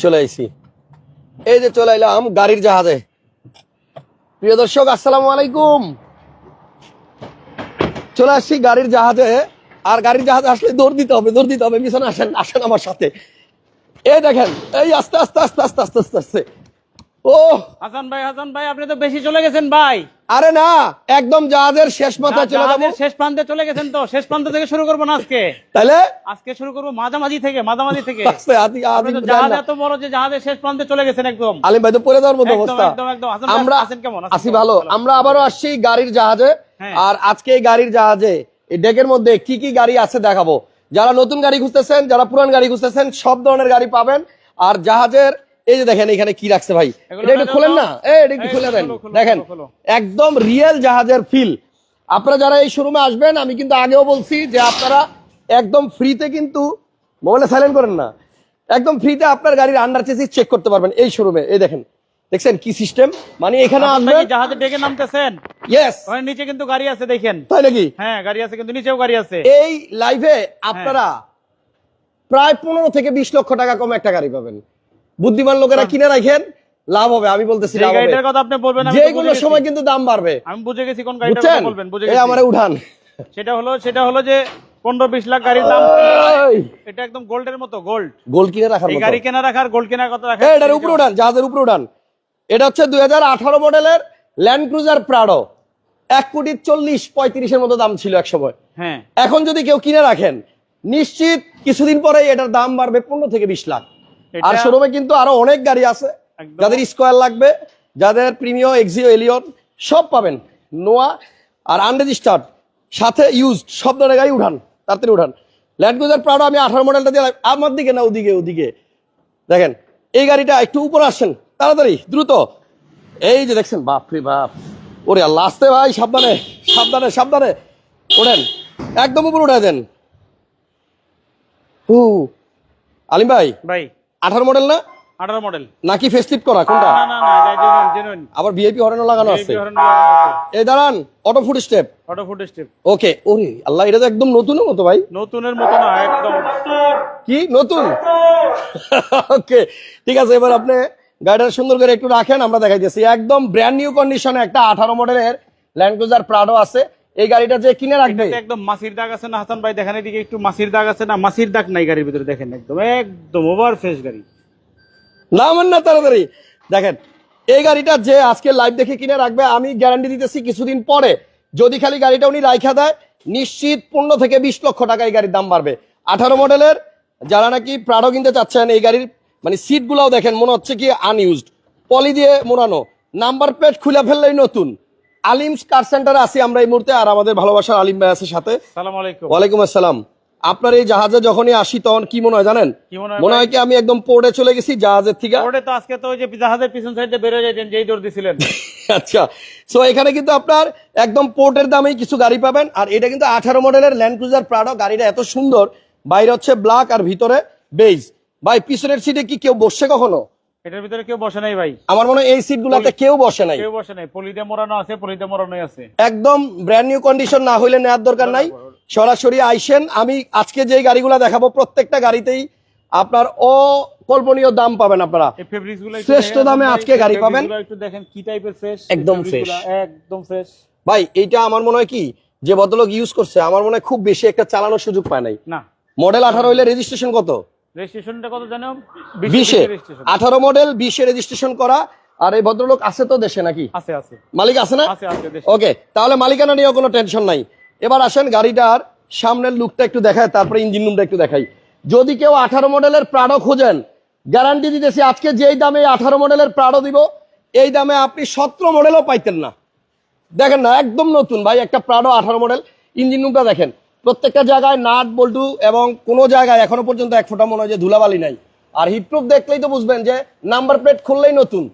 চলে আইছি। এই যে চলে এলাম গাড়ির জাহাজে। প্রিয় দর্শক, আসসালামু আলাইকুম। চলে আসছি গাড়ির জাহাজে। আর গাড়ির জাহাজে আসলে দৌড় দিতে হবে, দৌড় দিতে হবে। পিছনে আসেন আসেন আমার সাথে। এই দেখেন, এই আস্তে আস্তে আস্তে আস্তে আস্তে আস্তে আস্তে। ও হাসান ভাই হাসান ভাই আপনি তো বেশি চলে গেছেন ভাই। আরে না একদম জাহাজের শেষ মাথায় চলে যাব। শেষ প্রান্তে চলে গেছেন তো শেষ প্রান্ত থেকে শুরু করব না আজকে? তাহলে আজকে শুরু করব মাঝামাঝি থেকে মাঝামাঝি থেকে। আস্তে আদি আপনি আদি তো জাহাজ এত বড় যে জাহাজের শেষ প্রান্তে চলে গেছেন একদম। আলিম ভাই তো পড়ে দেওয়ার মতো অবস্থা। একদম, একদম। হাসান ভাই, আমরা আছেন কেমন? আসি ভালো। ভালো। আমরা আবারও আসছি গাড়ির জাহাজে। হ্যাঁ। আর আজকে এই গাড়ির জাহাজে এই ডেকের মধ্যে কি কি গাড়ি আছে দেখাবো। যারা নতুন গাড়ি খুঁজতেছেন যারা পুরান গাড়ি খুঁজতেছেন সব ধরনের গাড়ি পাবেন। আর জাহাজের এই যে দেখেন এখানে কি রাখছে ভাই? এটা একটু খোলেন না? এটা একটু খুলে দেন। দেখেন। একদম রিয়েল জাহাজের ফিল আপনারা যারা এই শোরুমে আসবেন আমি কিন্তু আগেও বলছি যে আপনারা একদম ফ্রিতে কিন্তু মোবাইলে সাইলেন্ট করেন না। একদম ফ্রিতে আপনার গাড়ির আন্ডার চেসিস চেক করতে পারবেন এই শোরুমে এই দেখেন দেখছেন কি সিস্টেম মানে এখানে আসবেন জাহাজে ডেকে নামতেছেন? ইয়েস ওখানে নিচে কিন্তু গাড়ি আছে দেখেন। তাই নাকি? হ্যাঁ গাড়ি আছে কিন্তু নিচেও গাড়ি আছে। এই লাইভে আপনারা প্রায় পনেরো থেকে বিশ লক্ষ টাকা কম একটা গাড়ি পাবেন। বুদ্ধিমান লোকেরা কিনে রাখেন লাভ হবে আমি বলতেছি যে লাভ হবে। গাড়িটার কথা আপনি বলবেন যে কোনো সময় কিন্তু দাম বাড়বে। আমি বুঝে গেছি কোন গাড়িটার বুঝছেন? কথা বলবেন বুঝে গেছি। আমারে উঠান। সেটা হলো সেটা হলো যে পনেরো বিশ লাখ গাড়ির দাম। এটা একদম গোল্ডের মতো গোল্ড। গোল কিনে রাখার মতো। গাড়ি কেনা রাখার গোল্ড কেনার কথা রাখা এটার উপরে উঠান জাহাজের উপরে উঠান। এটা হচ্ছে দুই হাজার আঠারো মডেলের ল্যান্ড ক্রুজার প্রাডো এক কোটি চল্লিশ পঁয়ত্রিশের মতো দাম ছিল এক সময়। হ্যাঁ। এখন যদি কেউ কিনে রাখেন নিশ্চিত কিছুদিন পরে এটার দাম বাড়বে পনেরো থেকে বিশ লাখ। আর শোরুমে কিন্তু আরও অনেক গাড়ি আছে যাদের স্কোয়ার লাগবে যাদের প্রিমিয় এক্সিও এলিয়ন সব পাবেন। নোয়া আর আনরেজিস্টার্ড সাথে ইউজ সব ধরনের গাড়ি উঠান তাড়াতাড়ি উঠান। ল্যান্ড ক্রুজার প্রাডো আমি আঠারো মডেলটা দিয়ে আমার দিকে না ওদিকে ওদিকে। দেখেন এই গাড়িটা একটু উপরে আসেন তাড়াতাড়ি দ্রুত। এই যে দেখছেন বাপ রে বাপ। ওরে আল্লাহ আসতে ভাই সাবধানে সাবধানে সাবধানে। ওঠেন একদম উপরে উঠে দেন। হু আলিম ভাই। ভাই। আঠারো মডেল না? আঠারো মডেল নাকি ফেস্টিভ করা? কোনটা? আবার ভিআইপি হরেনও লাগানো আছে। এই দাঁড়ান auto foot step auto foot step okay ওরে আল্লাহ এটা তো একদম নতুনের মতো ভাই। নতুনের মতো না একদম। কি? নতুন? ওকে ঠিক আছে এবার আপনি গাড়িটা সুন্দর করে একটু রাখেন আমরা দেখাই দিচ্ছি একদম ব্র্যান্ড নিউ কন্ডিশনে একটা আঠারো মডেলের ল্যান্ড ক্রুজার প্রাডো আছে। এই গাড়িটা যে কিনে রাখবে? একদম মাসির দাগ আছে না হাসান ভাই? দেখেন এদিকে একটু মাসির দাগ আছে না? মাসির দাগ নাই গাড়ির ভিতরে দেখেন একদম একদম ওভার ফ্রেশ গাড়ি। না না তাড়াতাড়ি। দেখেন এই গাড়িটা যে আজকে লাইভ দেখে কিনে রাখবে আমি গ্যারান্টি দিতেছি কিছুদিন পরে। যদি খালি গাড়িটা উনি রাইখা দেয় নিশ্চিত পনেরো থেকে বিশ লক্ষ টাকা এই গাড়ির দাম বাড়বে। আঠারো মডেলের যারা নাকি প্রাডো কিনতে চাচ্ছেন এই গাড়ির মানে সিটগুলাও দেখেন মনে হচ্ছে কি আনইউজড পলি দিয়ে মোড়ানো। নাম্বার প্লেট খুলে ফেললেই নতুন। আলিমস কার সেন্টারে আছি আমরা এই মুহূর্তে আর আমাদের ভালোবাসার আলিম ভাই আছে সাথে। ওয়ালাইকুম আসসালাম। আপনার এই জাহাজে যখনই আসি তখন কি মনে হয় জানেন? মনে হয় কি আমি একদম পোর্টে চলে গেছি জাহাজের থেকে? ওটা তো আজকে তো যে জাহাজের পিছন সাইডে বেরো যাইতেন যেই দৌড় দিছিলেন। আচ্ছা। সো এখানে কিন্তু আপনার একদম পোর্টের দামেই কিছু গাড়ি পাবেন। আর এটা কিন্তু আঠারো মডেলের ল্যান্ড ক্রুজার প্রাডো গাড়িটা এত সুন্দর। বাইরে হচ্ছে ব্ল্যাক আর ভিতরে বেজ ভাই পিছনের সিটে কি কেউ বসছে কখনো? এটার ভিতরে কেউ বসে নাই ভাই। আমার মনে হয় এই কেউ বসে নাই। কেউ বসে নাই। পলিতে মোড়ানো আছে পলিতে মোড়ানোই আছে। একদম ব্র্যান্ড নিউ কন্ডিশন না হইলে নেওয়ার দরকার নাই। সরাসরি আইসেন আমি আজকে যেই গাড়িগুলো দেখাবো প্রত্যেকটা গাড়িতেই আপনার অকল্পনীয় দাম পাবেন আপনারা। শ্রেষ্ঠ দামে আজকে গাড়ি পাবেন। একটু দেখেন কি টাইপের ফ্রেশ একদম fresh। একদম ফ্রেশ ভাই এইটা আমার মনে হয় কি যে ভদ্রলোক ইউজ করছে আমার মনে হয় খুব বেশি একটা চালানোর সুযোগ পায় নাই। না। মডেল আঠারো হইলে রেজিস্ট্রেশন কত? রেজিস্ট্রেশনটা কত জানো? মডেল বিশে রেজিস্ট্রেশন করা। আর এই ভদ্রলোক আছে তো দেশে নাকি? আছে আছে। মালিক আছে না? আছে আছে ওকে তাহলে মালিকানা নিয়েও কোনো টেনশন নাই। এবার আসেন গাড়িটার সামনের লুকটা একটু দেখায় তারপরে ইঞ্জিন রুমটা একটু দেখাই। যদি কেউ আঠারো মডেলের প্রাডো খোঁজেন গ্যারান্টি দিতেছি আজকে যেই দামে আঠারো মডেলের প্রাডো দিব এই দামে আপনি সতেরো মডেলও পাইতেন না। দেখেন না একদম নতুন। ভাই একটা প্রাডো আঠারো মডেল ইঞ্জিন রুমটা দেখেন। প্রত্যেকটা জায়গায় নাট বল্টু এবং কোনো জায়গায় এখনও পর্যন্ত এক ফোঁটা মনে হয় যে ধুলাবালি নাই। আর হিটপ্রুফ দেখলেই তো বুঝবেন যে নাম্বার প্লেট খুললেই নতুন।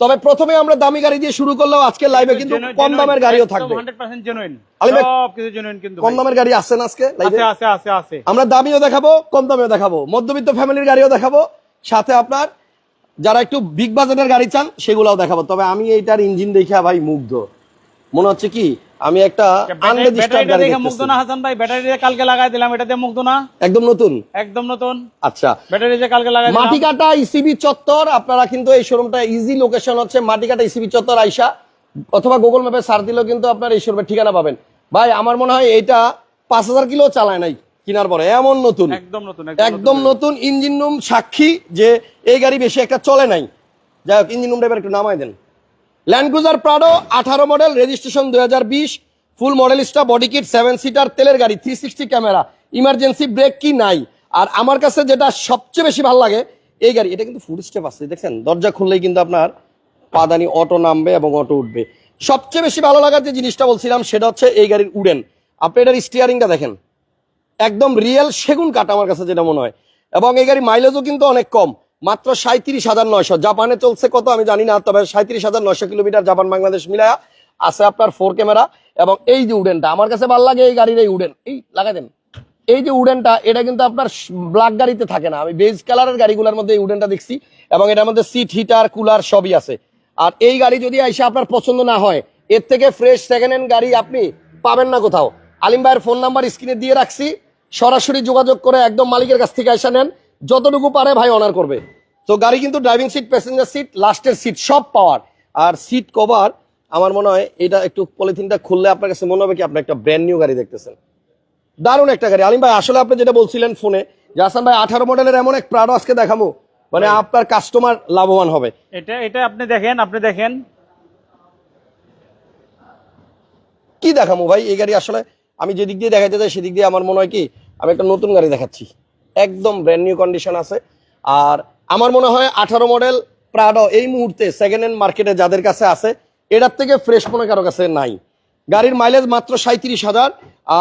তবে প্রথমে আমরা দামি গাড়ি দিয়ে শুরু করলেও আজকে লাইভে কিন্তু কম দামের গাড়িও থাকবে। 100% genuine। আলী ভাই, সব কিছু genuine কিন্তু কম দামের গাড়ি আজকে আছে আছে আছে আছে। আমরা দামিও দেখাবো কম দামেও দেখাবো। মধ্যবিত্ত ফ্যামিলির গাড়িও দেখাবো। সাথে আপনার যারা একটু বিগ বাজেটের গাড়ি চান সেগুলোও দেখাবো। তবে আমি এইটার ইঞ্জিন দেখে ভাই মুগ্ধ। মনে হচ্ছে কি আমি একটা আনরেজিস্টার্ড গাড়ি দেখে মুগ্ধ না হাসান ভাই ব্যাটারিটা কালকে লাগাই দিলাম এটাতে মুগ্ধ না একদম নতুন? একদম নতুন। আচ্ছা। ব্যাটারি কালকে লাগাই দিলাম। মাটিকাটা ইসিবি চত্বর আপনারা কিন্তু এই শোরুমটা ইজি লোকেশন হচ্ছে মাটিকাটা ইসিবি চত্বর আইসা। অথবা গুগল ম্যাপে সার্চ দিলেও কিন্তু আপনার এই শোরুমের ঠিকানা পাবেন। ভাই আমার মনে হয় এইটা পাঁচ হাজার কিলো চালায় নাই কিনার পরে। এমন নতুন। একদম নতুন একদম নতুন। ইঞ্জিন রুম সাক্ষী যে এই গাড়ি বেশি একটা চলে নাই। যাই হোক ইঞ্জিন রুমটা এবার একটু নামাই দেন। ল্যান্ড ক্রুজার প্রাডো আঠারো মডেল রেজিস্ট্রেশন দুই হাজার বিশ full Modellista body kit seven seater তেলের গাড়ি three sixty camera emergency brake কি নাই। আর আমার কাছে যেটা সবচেয়ে বেশি ভালো লাগে, এই গাড়ি, এটা কিন্তু ফুড স্টেপ আছে, দেখছেন? দরজা খুললেই কিন্তু আপনার পাদানি অটো নামবে এবং অটো উঠবে। সবচেয়ে বেশি ভালো লাগার যে জিনিসটা বলছিলাম, সেটা হচ্ছে এই গাড়ির উডেন। আপনি এটার স্টিয়ারিংটা দেখেন। একদম রিয়েল সেগুন কাঠ আমার কাছে যেটা মনে হয়। এবং এই গাড়ি মাইলেজও কিন্তু অনেক কম। মাত্র সাঁত্রিশ হাজার নয়শো। জাপানে চলছে কত আমি জানি না, তবে সাঁত্রিশ হাজার নয়শো কিলোমিটার জাপান বাংলাদেশ মিলায়া আছে আপনার ফোর ক্যামেরা এবং এই যে উডেনটা, আমার কাছে ভালো লাগে এই গাড়ির এই উডেন। এই, লাগাই দেন। এই যে উডেনটা, এটা কিন্তু আপনার ব্ল্যাক গাড়িতে থাকে না। আমি বেজ কালারের গাড়িগুলোর মধ্যে এই উডেনটা দেখছি এবং এটার মধ্যে সিট হিটার কুলার সবই আছে। আর এই গাড়ি যদি এসে আপনার পছন্দ না হয়, এর থেকে ফ্রেশ সেকেন্ড হ্যান্ড গাড়ি আপনি পাবেন না কোথাও। আলিম ভাইয়ের ফোন নাম্বার স্ক্রিনে দিয়ে রাখছি। সরাসরি যোগাযোগ করে একদম মালিকের কাছ থেকে এসে নেন। যতটুকু পারে ভাই অনার করবে। তো গাড়ি কিন্তু ড্রাইভিং সিট প্যাসেঞ্জার সিট লাস্টের সিট সব পাওয়ার। আর সিট কভার আমার মনে হয় এটা একটু পলিথিনটা খুললে আপনার কাছে মনে হবে কি আপনি একটা ব্র্যান্ড নিউ গাড়ি দেখতেছেন। দারুণ একটা গাড়ি। আলিম ভাই আসলে আপনি যেটা বলছিলেন ফোনে যে হাসান ভাই আঠারো মডেলের এমন এক প্রাডো আজকে দেখাবো মানে আপনার কাস্টমার লাভবান হবে। এটা এটা আপনি দেখেন আপনি দেখেন। কি দেখাবো ভাই এই গাড়ি আসলে আমি যেদিক দিয়ে দেখাতে চাই সেদিক দিয়ে আমার মনে হয় কি আমি একটা নতুন গাড়ি দেখাচ্ছি। একদম ব্র্যান্ড নিউ কন্ডিশন আছে। আর আমার মনে হয় আঠারো মডেল প্রাডো এই মুহূর্তে সেকেন্ড হ্যান্ড মার্কেটে যাদের কাছে আছে, এটার থেকে ফ্রেশ মনে কারও কাছে নাই। গাড়ির মাইলেজ মাত্র সাঁত্রিশ হাজার,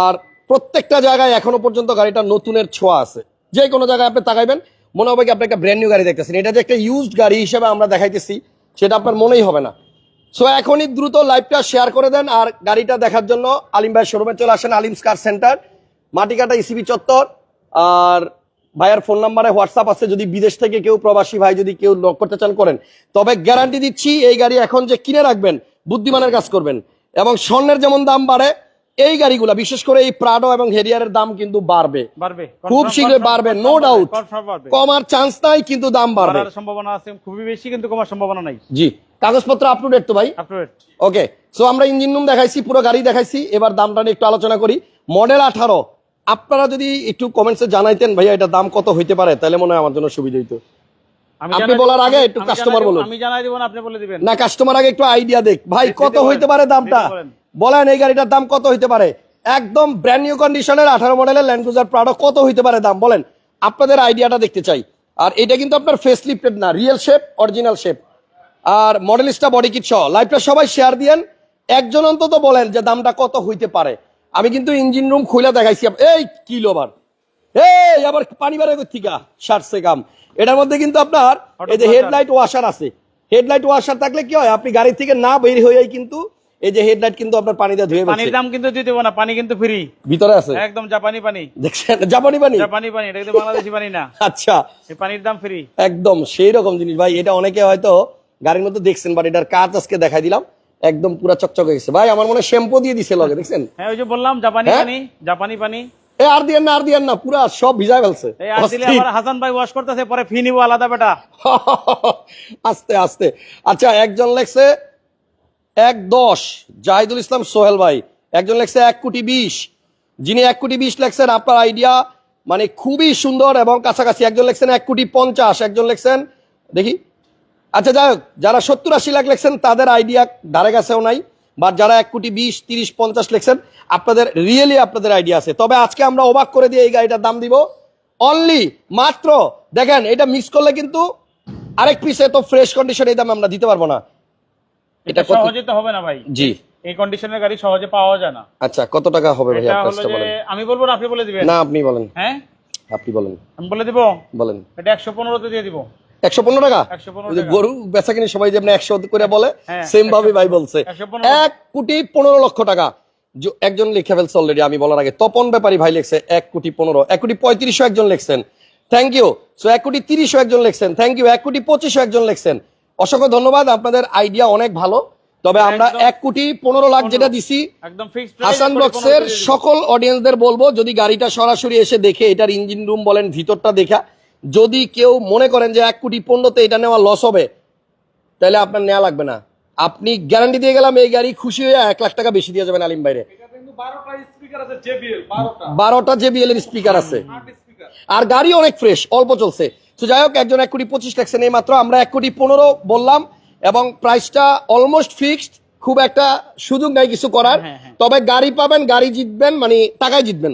আর প্রত্যেকটা জায়গায় এখনও পর্যন্ত গাড়িটা নতুনের ছোঁয়া আছে। যে কোনো জায়গায় আপনি তাকাইবেন, মনে হবে কি আপনি একটা ব্র্যান্ড নিউ গাড়ি দেখতেছেন। এটা যে একটা ইউজড গাড়ি হিসেবে আমরা দেখাইতেছি, সেটা আপনার মনেই হবে না। সো এখনই দ্রুত লাইভটা শেয়ার করে দেন, আর গাড়িটা দেখার জন্য আলিম ভাই শোরুমে চলে আসেন আলিম কার সেন্টার, মাটিকাটা ইসিবি চত্বর, আর ভাইয়ার ফোন নাম্বারে হোয়াটসঅ্যাপ আছে যদি বিদেশ থেকে কেউ প্রবাসী ভাই যদি কেউ লক করতে চান করেন। তবে গ্যারান্টি দিচ্ছি এই গাড়ি এখন যে কিনে রাখবেন বুদ্ধিমানের কাজ করবেন। এবং স্বর্ণের যেমন দাম বাড়ে এই গাড়িগুলা বিশেষ করে এই প্রাডো এবং হেরিয়ারের দাম কিন্তু বাড়বে। বাড়বে। খুব শীঘ্রই বাড়বে নো ডাউট কমার চান্স নাই কিন্তু দাম বাড়বে। বাড়ার সম্ভাবনা আছে খুবই বেশি কিন্তু কমার সম্ভাবনা নাই। জি। কাগজপত্র আপ টু ডেট তো ভাই আপডেট ওকে সো আমরা ইঞ্জিন রুম দেখাইছি পুরো গাড়ি দেখাইছি এবার দামটা নিয়ে একটু আলোচনা করি। মডেল আঠারো আপনারা যদি একটু কমেন্টসে জানাইতেন ভাইয়া এটা দাম কত হইতে পারে? তাহলে মনে হয় আমার জন্য সুবিধা হইতো। আপনি বলার আগে একটু দিব- বলুন। আমি জানাই দিব আপনি বলে দিবেন। না কাস্টমার আগে একটু আইডিয়া দেখ। ভাই কত হইতে পারে দামটা? বলেন। এই গাড়িটার দাম কত হইতে পারে? একদম ব্র্যান্ড নিউ কন্ডিশনের আঠারো মডেলের ল্যান্ড ক্রুজার প্রাডো কত হইতে পারে দাম? বলেন আপনাদের আইডিয়াটা দেখতে চাই। আর এটা কিন্তু আপনার ফেস লিফটেড না রিয়েল শেপ অরিজিনাল শেপ আর মডেলিস্টা বডি কিট সহ। লাইভটা সবাই শেয়ার দিয়েন। একজন অন্তত বলেন যে দামটা কত হইতে পারে। আমি কিন্তু ইঞ্জিন রুম খুলে দেখাইছি এই কি লোবার এই আবার পানি বারে থিকা সারছে কাম। এটার মধ্যে কিন্তু আপনার এই যে হেডলাইট ওয়াশার আছে। হেডলাইট ওয়াশার থাকলে কি হয়? আপনি গাড়ি থেকে না বের হয়ে কিন্তু এই যে হেডলাইট কিন্তু আপনার পানি দিয়ে ধুয়ে পানির দাম কিন্তু দিতে না পানি কিন্তু ফ্রি ভিতরে আছে? একদম জাপানি পানি। দেখছেন? জাপানি পানি? জাপানি পানি এটা কিন্তু বাংলাদেশি পানি না। আচ্ছা। এই পানির দাম ফ্রি একদম সেই রকম জিনিস। ভাই এটা অনেকে হয়তো গাড়ির মধ্যে দেখছেন বাট এটার কাজ আজকে দেখাই দিলাম। একদম পুরা চকচক হয়ে গেছে ভাই আমার মনে শ্যাম্পু দিয়ে দিছে লগে দেখছেন? হ্যাঁ ওই যে বললাম জাপানি হ্যাঁ? পানি জাপানি পানি। এ আর দিয়েন না আর দিয়েন না পুরা সব ভিজায় ফেলছে। এই আর দিলে অস্থির। হাসান ভাই ওয়াশ করতেছে পরে ফি নিবো আলাদা বেটা। আস্তে আস্তে। আচ্ছা একজন লেখছে এক দশ জাহিদুল ইসলাম সোহেল ভাই। একজন লেখছে এক কোটি বিশ। যিনি এক কোটি বিশ লেখছেন আপনার আইডিয়া মানে খুবই সুন্দর এবং কাছাকাছি। একজন লেখছেন এক কোটি পঞ্চাশ একজন লেখছেন দেখি। আচ্ছা যাই হোক যারা সত্তর আশি লাখ লেখছেন তাদের আইডিয়া ধারে কাছেও নাই বা যারা এক কোটি বিশ তিরিশ পঞ্চাশ লেখছেন আপনাদের রিয়েলি আপনাদের আইডিয়া আছে। তবে আজকে আমরা অবাক করে দিয়ে এই গাড়িটার দাম দিব। অনলি মাত্র দেখেন এটা মিক্স করলে কিন্তু আরেক পিস এত ফ্রেশ কন্ডিশন এই দাম আমরা দিতে পারব না। এটা সহজে তো হবে না ভাই। জি। এই কন্ডিশনের গাড়ি সহজে পাওয়া যায় না। আচ্ছা কত টাকা হবে ভাই? আপনার বলেন। আমি বলব না আপনি বলে দিবেন? না আপনি বলেন। হ্যাঁ? আপনি বলেন। আমি বলে দিব? বলেন। এটা একশো পনেরোতে দিয়ে দিব। একশো পনেরো টাকা। গরু বেচা কিনে সবাই যেমন একশো করে বলে হ্যাঁ, সেম ভাবে ভাই বলছে। 115 এক কোটি পনেরো লক্ষ টাকা। একজন লিখে ফেলছে অলরেডি আমি বলার আগে। তপন ব্যাপারী ভাই লিখছে এক কোটি পনেরো এক কোটি পঁয়ত্রিশও একজন লিখছেন। থ্যাংক ইউ সো এক কোটি তিরিশও একজন লিখছেন। থ্যাংক ইউ এক কোটি পঁচিশও একজন লিখছেন। অসংখ্য ধন্যবাদ আপনাদের আইডিয়া অনেক ভালো। তবে আমরা একদম এক কোটি পনেরো লাখ যেটা দিছি একদম ফিক্সড হাসান বক্সের সকল অডিয়েন্সদের বলব যদি গাড়িটা সরাসরি এসে দেখে এটার ইঞ্জিন রুম বলেন ভিতরটা দেখা যদি কেউ মনে করেন যে এক কোটি পনেরোতে এটা নেওয়া লস হবে তাহলে আপনার নেওয়া লাগবে না। আপনি গ্যারান্টি দিয়ে গেলাম এই গাড়ি খুশি হয়ে এক লাখ টাকা বেশি দিয়ে যাবেন আলিম বাইরে বারোটা জেবিএল এর স্পিকার আছে। আর গাড়ি অনেক ফ্রেশ অল্প চলছে। তো যাই হোক একজন এক কোটি পঁচিশ লাগছে নেই মাত্র। আমরা এক কোটি পনেরো বললাম এবং প্রাইসটা অলমোস্ট ফিক্সড খুব একটা সুযোগ নাই কিছু করার। হ্যাঁ, হ্যাঁ। তবে গাড়ি পাবেন গাড়ি জিতবেন মানে টাকায় জিতবেন।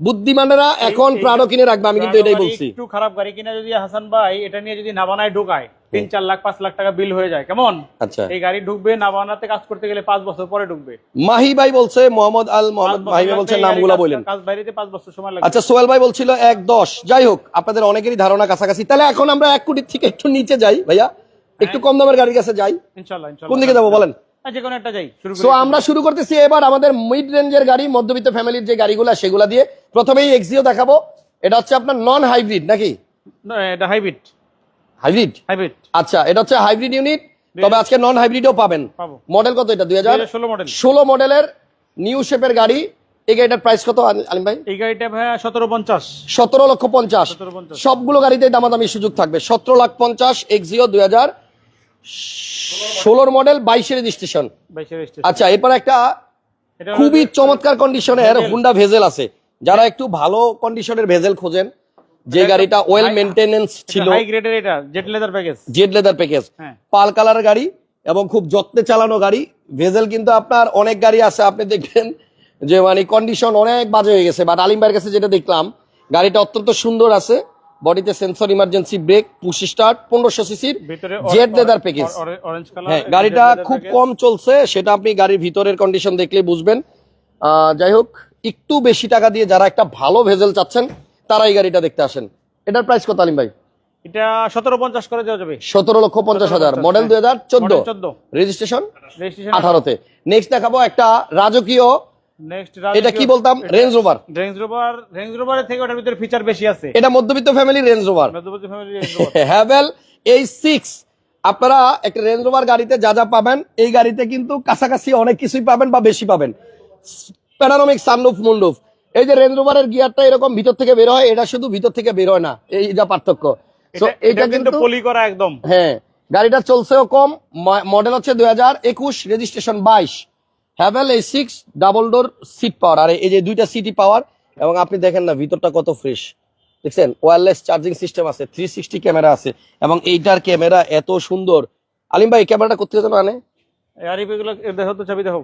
বুদ্ধিমানেরা এখন প্রাণও কিনে রাখবে আমি কিন্তু এটাই বলছি। একটু খারাপ গাড়ি কিনা যদি হাসান ভাই এটা নিয়ে যদি না বানায় ঢোকায় তিন চার লাখ পাঁচ লাখ টাকা বিল হয়ে যায় কেমন? আচ্ছা। এই গাড়ি ঢুকবে না বানাতে কাজ করতে গেলে পাঁচ বছর পরে ঢুকবে। মাহি ভাই বলছে মোহাম্মদ আল মোহাম্মদ মাহি ভাই বলছে নামগুলো বললেন কাজ বাইরেতে পাঁচ বছর সময় লাগবে আচ্ছা সোহেল ভাই বলছিল এক দশ। যাই হোক আপনাদের অনেকেরই ধারণা কাছাকাছি। তাহলে এখন আমরা এক কোটির থেকে একটু নিচে যাই ভাইয়া। একটু কম দামের গাড়ির কাছে যাই। ইনশাল্লাহ। কোন দিকে যাব বলেন? সো আমরা শুরু করতেছি এবার আমাদের মিড রেঞ্জের গাড়ি মধ্যবিত্ত ফ্যামিলির যে গাড়িগুলো সেগুলা দিয়ে প্রথমেই এক্সিও দেখাবো। এটা হচ্ছে আপনার নন হাইব্রিড নাকি এটা হাইব্রিড হাইব্রিড হাইব্রিড আচ্ছা এটা হচ্ছে হাইব্রিড ইউনিট তবে আজকে নন হাইব্রিডও পাবেন মডেল কত এটা? দুই হাজার? ষোলো মডেলের নিউ শেপের গাড়ি। এই গাড়িটার প্রাইস কত আলিম ভাই? এই গাড়িটা ভাইয়া সতেরো পঞ্চাশ। সতেরো লক্ষ পঞ্চাশ। পঞ্চাশ। সবগুলো গাড়িতে দামাদামি সুযোগ থাকবে। সতেরো লাখ পঞ্চাশ এক্সিও দুই হাজার। ষোলোর মডেল বাইশের রেজিস্ট্রেশন আচ্ছা এরপর একটা খুবই চমৎকার কন্ডিশনের হুন্ডা ভেজেল আছে। যারা একটু ভালো কন্ডিশনের ভেজেল খোঁজেন যে গাড়িটা ওয়েল মেনটেনেন্স ছিল। Z leather package Z leather package pearl colour গাড়ি এবং খুব যত্নে চালানো গাড়ি। ভেজেল কিন্তু আপনার অনেক গাড়ি আছে আপনি দেখবেন যে মানে কন্ডিশন অনেক বাজে হয়ে গেছে। বাট আলিম ভাইয়ের কাছে যেটা দেখলাম গাড়িটা অত্যন্ত সুন্দর আছে। বডিতে sensor emergency brake push start পনেরোশো সিসির জেড লেদার প্যাকেজ হ্যাঁ গাড়িটা খুব কম চলছে সেটা আপনি গাড়ির ভিতরের কন্ডিশন দেখলে বুঝবেন। যাই হোক একটু বেশি টাকা দিয়ে যারা একটা ভালো ভেজেল চাচ্ছেন তারা এই গাড়িটা দেখতে আসেন। এটার প্রাইস কত আলিম ভাই? এটা সতেরো পঞ্চাশ করে দেওয়া যাবে। সতেরো লক্ষ পঞ্চাশ হাজার। মডেল দুই হাজার চোদ্দ। রেজিস্ট্রেশন আঠারোতে। নেক্সট দেখাবো একটা রাজকীয় এটা কি বলতাম? Range Rover Range Rover Range রোভারের থেকে ওটার ভিতরে ফিচার বেশি আছে। এটা মধ্যবিত্ত ফ্যামিলি রেঞ্জ রোভার। হ্যাভেল এই সিক্স আপনারা একটা রেঞ্জ রোভার গাড়িতে যা যা পাবেন এই গাড়িতে কিন্তু কাছাকাছি অনেক কিছুই পাবেন বা বেশি পাবেন। প্যানারোমিক সানরুফ মুন্ডুফ এই যে রেঞ্জ রোভারের গিয়ারটা এরকম ভিতর থেকে বের হয় এটা শুধু ভিতর থেকে বের হয় না এই যা পার্থক্য। So, এটা- কিন্তু পলি করা একদম। হ্যাঁ গাড়িটা চলছেও কম মডেল হচ্ছে দুই একুশ রেজিস্ট্রেশন বাইশ। হ্যাভেল এই six double door seat power আর এই যে দুইটা সিটি পাওয়ার এবং আপনি দেখেন না ভিতরটা কত ফ্রেশ দেখছেন? ওয়্যারলেস চার্জিং সিস্টেম আছে থ্রি সিক্সটি ক্যামেরা আছে এবং এইটার ক্যামেরা এত সুন্দর। আলিম ভাই ক্যামেরাটা করতে যেন আনে? দেখো তো ছবি দেখো।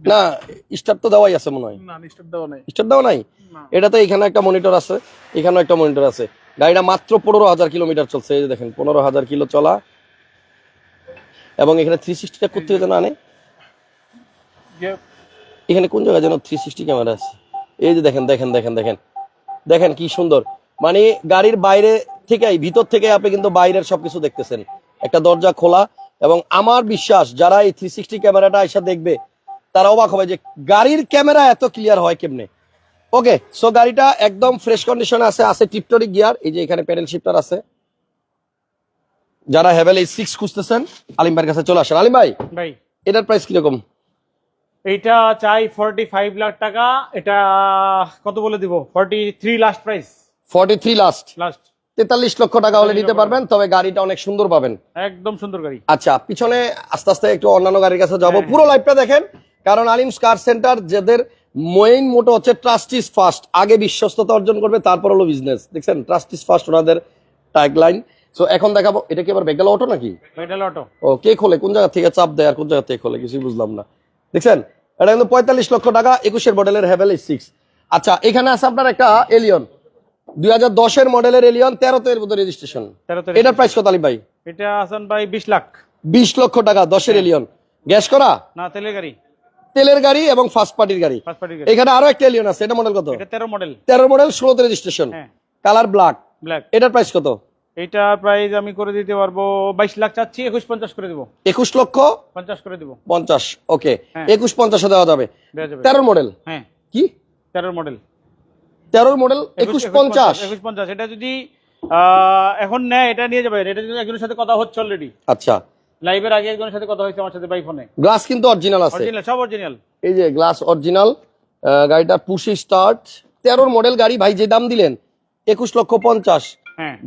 না স্টার্ট তো দেওয়াই আছে মনে হয়। নিশ্চিত দেওয়া নাই। স্টার্ট দেওয়া এটা তো এখানে একটা মনিটর আছে এখানেও একটা মনিটর আছে। গাড়িটা মাত্র পনেরো হাজার কিলোমিটার চলছে এই যে দেখেন পনেরো হাজার কিলো চলা। এবং এখানে থ্রি সিক্সটিটা করতে যেন আনে? এখানে কোন জায়গায় যেন থ্রি সিক্সটি ক্যামেরা আছে? এই যে দেখেন দেখেন দেখেন দেখেন। দেখেন কি সুন্দর। মানে গাড়ির বাইরে থেকে ভিতর থেকে আপনি কিন্তু বাইরের সবকিছু দেখতেছেন। একটা দরজা খোলা এবং আমার বিশ্বাস যারা এই থ্রি সিক্সটি ক্যামেরাটা এসে দেখবে তারা অবাক হবে যে গাড়ির ক্যামেরা এত ক্লিয়ার হয় কেমনে? ওকে সো গাড়িটা একদম ফ্রেশ কন্ডিশনে আছে আছে টিপটরি গিয়ার এই যে এখানে প্যাডেল শিফটার আছে। যারা হ্যাভেল এই সিক্স খুঁজতেছেন আলিম ভাইয়ের কাছে চলে আসেন। আলিম ভাই ভাই। এটার প্রাইস কীরকম? এইটা চাই ফর্টি ফাইভ লাখ টাকা। এটা কত বলে দিব? Forty three last price forty three last last তেতাল্লিশ লক্ষ টাকা হলে নিতে পারবেন তবে গাড়িটা অনেক সুন্দর পাবেন। একদম সুন্দর গাড়ি। আচ্ছা পিছনে আস্তে আস্তে একটু অন্যান্য গাড়ির কাছে যাব। হ্যাঁ। পুরো লাইভটা দেখেন কারণ আলিম কার সেন্টার যাদের মেইন মোটো হচ্ছে ট্রাস্ট ইজ ফার্স্ট আগে বিশ্বস্ততা অর্জন করবে তারপর হলো বিজনেস দেখছেন? ট্রাস্ট ইজ ফার্স্ট ওনাদের ট্যাগলাইন সো এখন দেখাবো এটা কি আবার বেগাল অটো নাকি? মেটাল অটো ও কে খোলে? কোন জায়গা থেকে চাপ দেয় আর কোন জায়গা থেকে খোলে? কিছুই বুঝলাম না। দেখছেন? এটা কিন্তু পঁয়তাল্লিশ লক্ষ টাকা একুশের মডেলের হ্যাভেল সিক্স আচ্ছা এখানে আছে আপনার একটা এলিয়ন দুই হাজার দশের মডেলের এলিয়ন তেরোতে এর মধ্যে রেজিস্ট্রেশন এটার প্রাইস কত আলিম ভাই? এটা আসান ভাই বিশ লাখ। বিশ লক্ষ টাকা দশের এলিয়ন গ্যাস করা? না তেলের গাড়ি। তেলের গাড়ি এবং ফার্স্ট পার্টির গাড়ি। এখানে আরও একটা এলিয়ন আছে এটা মডেল কত? তেরো মডেল তেরো মডেল ষোলোতে রেজিস্ট্রেশন হ্যাঁ। কালার ব্ল্যাক ব্ল্যাক এটার প্রাইস কত? এইটা প্রাইস আমি করে দিতে পারব বাইশ লাখ চাচ্ছি একুশ পঞ্চাশ করে দিব। একুশ লক্ষ? পঞ্চাশ করে দিব। পঞ্চাশ ওকে। হ্যাঁ। একুশ পঞ্চাশে দেওয়া যাবে। তেরোর মডেল হ্যাঁ। কি? তেরোর মডেল তেরোর মডেল একুশ পঞ্চাশ। একুশ পঞ্চাশ। এটা যদি এখন নেয় এটা নিয়ে যাবে। এটা যদি একজনের সাথে কথা হচ্ছে অলরেডি আচ্ছা। লাইভের আগে একজনের সাথে কথা হয়েছে আমার সাথে বাই ফোনে গ্লাস কিন্তু অরিজিনাল আছে। অরিজিনাল সব অরিজিনাল এই যে গ্লাস অরিজিনাল গাড়িটা পুশি স্টার্ট তেরোর মডেল গাড়ি ভাই যে দাম দিলেন একুশ লক্ষ পঞ্চাশ।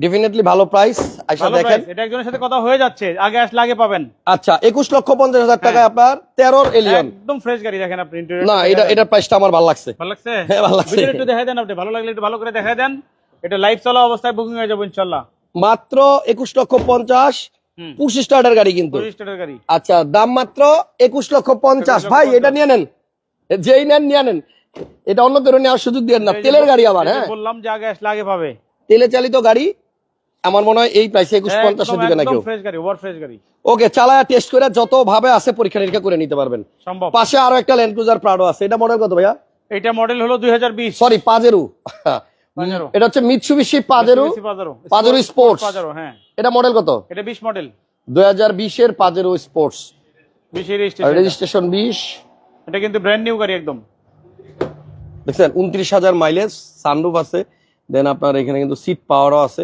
ডেফিনেটলি ভালো প্রাইস আইসা দেখেন। এটা একজনের সাথে কথা হয়ে যাচ্ছে আগে আসলে আগে পাবেন। আচ্ছা একুশ লক্ষ পঞ্চাশ হাজার টাকায় আপনার তেরোর এলিয়ন একদম ফ্রেশ গাড়ি দেখেন আপনি না এটা প্রাইসটা আমার ভালো লাগছে। ভালো লাগছে? হ্যাঁ, ভালো লাগছে। ভিডিও একটু দেখাই দেন আপনি ভালো লাগলে একটু ভালো করে দেখাই দেন। এটা লাইভ চলা অবস্থায় বুকিং হয়ে যাবে ইনশাল্লাহ মাত্র একুশ লক্ষ পঞ্চাশ হুম। পুশি স্টার্টের গাড়ি কিন্তু। গাড়ি। আচ্ছা দাম মাত্র একুশ লক্ষ পঞ্চাশ। ভাই এটা নিয়ে নেন। যেই নেন নিয়ে নেন। এটা অন্য কেউ নেওয়ার সুযোগ দিয়ে না। তেলের গাড়ি আবার হ্যাঁ। বললাম যে আগে আসলে আগে পাবে। তেলে চালিত গাড়ি আমার মনে হয় এই প্রাইসে একুশ পঞ্চাশে দিবে না কেউ। গাড়ি ওভার ফ্রেশ গাড়ি। ওকে চালায়া টেস্ট করে যত ভাবে আছে পরীক্ষা নিরীক্ষা করে নিতে পারবেন। পাশে আরও একটা ল্যান্ড ক্রুজার প্রাডো আছে এটা মডেল কত ভাইয়া? এটা মডেল হলো দুই হাজার বিশ। Sorry Pajero. এটা হচ্ছে মিৎসুবিশি পাজেরু পাজেরো স্পোর্টস হ্যাঁ। এটা মডেল কত? এটা বিশ মডেল দুই হাজার বিশের পাজেরো স্পোর্টস রেজিস্ট্রেশন রেজিস্ট্রেশন বিশ। এটা কিন্তু ব্র্যান্ড নিউ গাড়ি একদম। দেখছেন উনত্রিশ হাজার মাইলেজ সানরুফ আছে। দেন আপনার এখানে কিন্তু সিট পাওয়ারও আছে।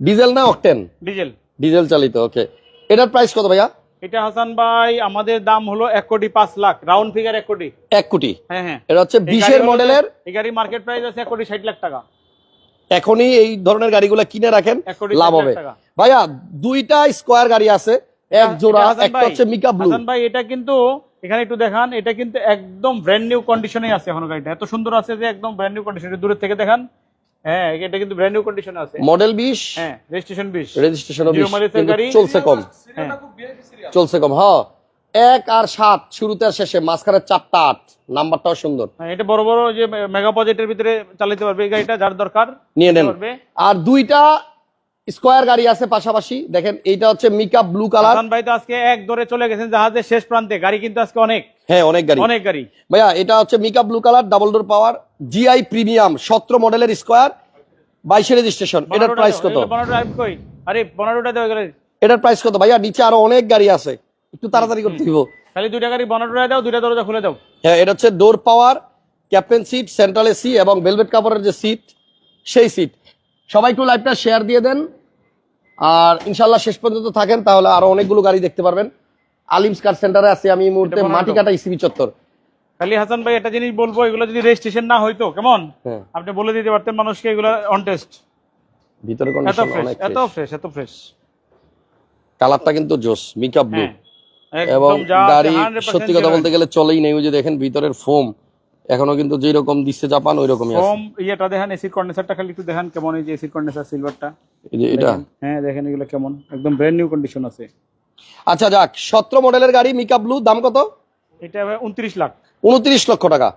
ডিজেল না অকটেন ডিজেল ডিজেল চালিত ওকে এটার প্রাইস কত ভাইয়া? এটা হাসান ভাই আমাদের দাম হলো এক কোটি পাঁচ লাখ। রাউন্ড ফিগার এক কোটি। এক কোটি? হ্যাঁ হ্যাঁ। এটা হচ্ছে বিশের মডেলের এই গাড়ি মার্কেট প্রাইস আছে এক কোটি ষাট লাখ টাকা। এখনই এই ধরনের গাড়িগুলো কিনে রাখেন লাভ হবে। ভাইয়া দুইটা স্কোয়ার গাড়ি আছে এক জোড়া একটা হচ্ছে মিকা ব্লু হাসান ভাই এটা কিন্তু এখানে একটু দেখান এটা কিন্তু একদম ব্র্যান্ড নিউ কন্ডিশনে আছে এখন গাড়িটা। এত সুন্দর আছে যে একদম ব্র্যান্ড নিউ কন্ডিশনে দূরের থেকে দেখান। হ্যাঁ এটা কিন্তু ব্র্যান্ড নিউ কন্ডিশন আছে। মডেল বিশ? হ্যাঁ রেজিস্ট্রেশন বিশ। রেজিস্ট্রেশন 20 কিন্তু চলছে কম। হ্যাঁ। চলছে কম হ। এক আর সাত শুরুতে আর শেষে মাঝখানে চারটা আট। নাম্বারটাও সুন্দর। হ্যাঁ, এটা বড় বড় যে মেগা বাজেটের ভিতরে চালাতে পারবে এই গাড়িটা যার দরকার। নিয়ে নেন। আর দুইটা স্কোয়ার গাড়ি আছে পাশাপাশি। দেখেন এইটা হচ্ছে মিকা ব্লু কালার ভাই তো আজকে এক দরে চলে গেছেন জাহাজের শেষ প্রান্তে। গাড়ি কিন্তু আজকে অনেক। হ্যাঁ অনেক গাড়ি। অনেক গাড়ি। ভাইয়া এটা হচ্ছে mica blue colour double door power GI premium সতেরো মডেলের স্কোয়ার বাইশে রেজিস্ট্রেশন এটার প্রাইস কত? আরে পনেরোটা দেওয়া গেলে এটার প্রাইস কত? ভাইয়া নিচে আরও অনেক গাড়ি আছে। একটু তাড়াতাড়ি করতে দিব খালি দুইটা গাড়ি পনেরোটা দাও দুইটা দরজা খুলে দাও। হ্যাঁ এটা হচ্ছে door power captain seat central AC এবং ভেলভেট কাপড়ের যে সিট সেই সিট সবাই একটু লাইভটা শেয়ার দিয়ে দেন। আর ইনশাল্লাহ শেষ পর্যন্ত থাকেন তাহলে আরও অনেকগুলো গাড়ি দেখতে পারবেন। আলিমস কার সেন্টারে আছি আমি এই মুহূর্তে মাটি কাটা ইসিবি চত্বর। খালি হাসান ভাই একটা জিনিস বলব এগুলো যদি রেজিস্ট্রেশন না হইতো কেমন? হ্যাঁ। আপনি বলে দিতে পারতেন মানুষকে এগুলো অন টেস্ট ভিতরে কন্ডিশন অনেক এত ফ্রেশ এত ফ্রেশ কালারটা কিন্তু জোস মিকা ব্লু হ্যাঁ। এবং গাড়ি সত্যি কথা বলতে গেলে চলেই নেই ওই যে দেখেন ভিতরের ফোম এখনও কিন্তু যেই রকম দিচ্ছে জাপান ওই রকমই আছে। কম ইয়েটা দেখেন এসির কন্ডেন্সারটা খালি একটু দেখেন কেমন এই যে এসির কন্ডেন্সার সিলভারটা এই যে এটা? হ্যাঁ দেখেন এগুলো কেমন। একদম ব্র্যান্ড নিউ কন্ডিশন আছে। আচ্ছা যাক সতেরো মডেলের গাড়ি মিকা ব্লু দাম কত? এটা উনত্রিশ লাখ। উনত্রিশ লক্ষ টাকা।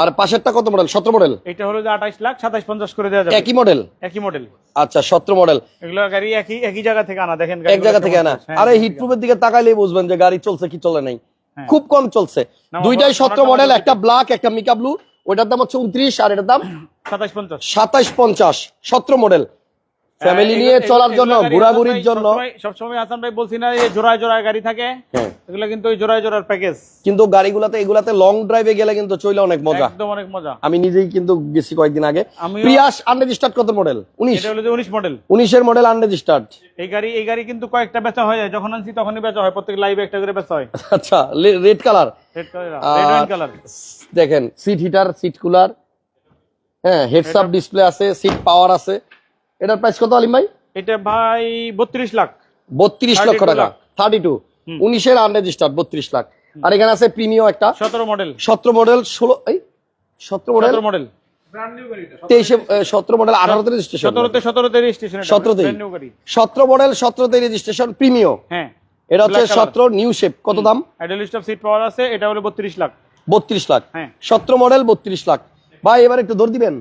আর পাশেরটা কত মডেল সতেরো মডেল এটা হলো যে আঠাইশ লাখ সাতাইশ পঞ্চাশ করে দেওয়া যাবে। একই মডেল একই মডেল আচ্ছা সতেরো মডেল এগুলো গাড়ি একই একই জায়গা থেকে আনা দেখেন গাড়ি এক জায়গা থেকে আনা। হ্যাঁ, আরে হিট প্রুফের দিকে তাকাইলেই বুঝবেন যে গাড়ি চলছে কি চলে নাই। খুব কম চলছে। দুইটাই সত্র মডেল একটা ব্ল্যাক একটা মিকা ব্লু ওইটার দাম হচ্ছে উনত্রিশ আর এটার দাম সাতাশ পঞ্চাশ। সাতাশ পঞ্চাশ সত্র মডেল ফ্যামিলি নিয়ে চলার জন্য ঘোরাঘুরির জন্য। সবসময়- হাসান ভাই বলছি না এই জোড়ায় জোড়ায় গাড়ি থাকে হ্যাঁ। এগুলো কিন্তু ওই জোড়ায় জোড়ার প্যাকেজ কিন্তু গাড়িগুলাতে এগুলাতে লং ড্রাইভে গেলে কিন্তু চলে অনেক মজা। একদম অনেক মজা। আমি নিজেই কিন্তু গেছি কয়েকদিন আগে। প্রিয়াস আনরেজিস্টার্ড কত মডেল উনিশ। এটা হলো যে উনিশ মডেল উনিশের মডেল আনরেজিস্টার্ড এই গাড়ি এই গাড়ি কিন্তু কয়েকটা বেচা হয়ে যখন আনছি তখনই বেচা হয়। প্রত্যেক লাইভে একটা করে বেচা হয়। আচ্ছা red colour red colour red colour দেখেন সিট হিটার সিট কুলার হ্যাঁ হেডস আপ ডিসপ্লে আছে সিট পাওয়ার আছে। এটার প্রাইস কত আলিম ভাই? এটা ভাই বত্রিশ লাখ। বত্রিশ লক্ষ টাকা। Thirty two. উনিশের আনরেজিস্টার্ড বত্রিশ লাখ। আর এখানে আছে প্রিমিয়াম একটা। সতেরো মডেল সতেরো মডেল ষোলো এই? সতেরো মডেল মডেল তেইশে সতেরো মডেল আঠারোতে রেজিস্ট্রেশন সতেরোতে সতেরোতে রেজিস্ট্রেশন 17 তেই। নিউ গাড়ি। সতেরো মডেল সতেরোতে রেজিস্ট্রেশন হ্যাঁ। এটা হচ্ছে সতেরো নিউ শেপ কত দাম? অফ সিট পাওয়ার আছে এটা হলো বত্রিশ লাখ। বত্রিশ লাখ। হ্যাঁ। সতেরো মডেল বত্রিশ লাখ। ভাই এবার একটু দৌড় দিবেন?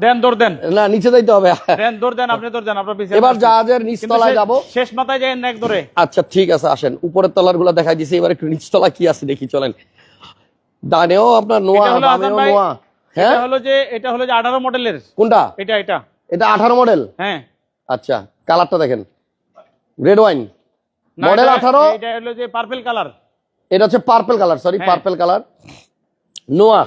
দেন দৌড় দেন। না নিচে যাইতে হবে। দেন দৌড় দেন আপনি দৌড় দেন আপনার পিছনে এবার। জাহাজের নিচতলায় যাব। শেষ মাথায় এক ধরে আচ্ছা ঠিক আছে আসেন। উপরের তলারগুলা দেখাই দিছি এবার একটু নিচতলা কি আছে দেখি চলেন। ডানেও আপনার নোয়া বামেও এটা হ্যাঁ? হলো যে এটা হলো যে আঠারো মডেলের। কোনটা? এটা এটা। মডেল? হ্যাঁ। আচ্ছা কালারটা দেখেন। Red wine. মডেল এটা- আঠারো। এটা হলো যে পার্পল কালার এটা হচ্ছে purple colour sorry. Purple colour Noah.